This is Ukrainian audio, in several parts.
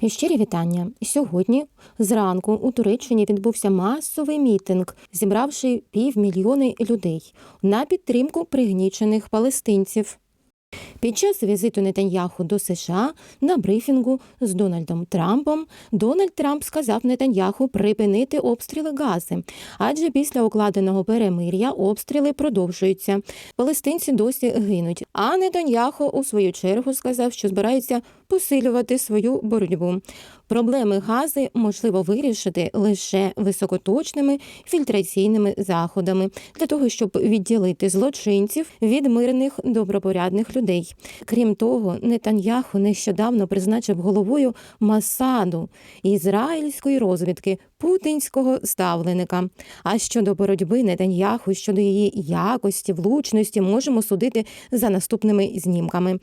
І Щирі вітання. Сьогодні зранку у Туреччині відбувся масовий мітинг, зібравши півмільйони людей на підтримку пригнічених палестинців. Під час візиту Нетаньяху до США на брифінгу з Дональдом Трампом Дональд Трамп сказав Нетаньяху припинити обстріли Гази, адже після укладеного перемир'я обстріли продовжуються. Палестинці досі гинуть. А Нетаньяху у свою чергу сказав, що збирається посилювати свою боротьбу. Проблеми гази можливо вирішити лише високоточними фільтраційними заходами для того, щоб відділити злочинців від мирних добропорядних людей. Крім того, Нетаньяху нещодавно призначив головою Масаду ізраїльської розвідки путінського ставленика. А щодо боротьби Нетаньяху, щодо її якості, влучності, можемо судити за наступними знімками.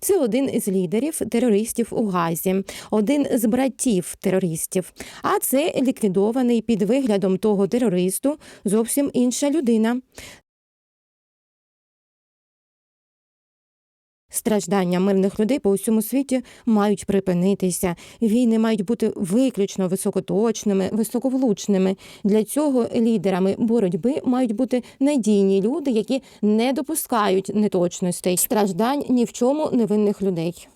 Це один із лідерів терористів у Газі, один з братів терористів. А це ліквідований під виглядом того терористу зовсім інша людина. Страждання мирних людей по усьому світі мають припинитися. Війни мають бути виключно високоточними, високовлучними. Для цього лідерами боротьби мають бути надійні люди, які не допускають неточностей, страждань ні в чому невинних людей.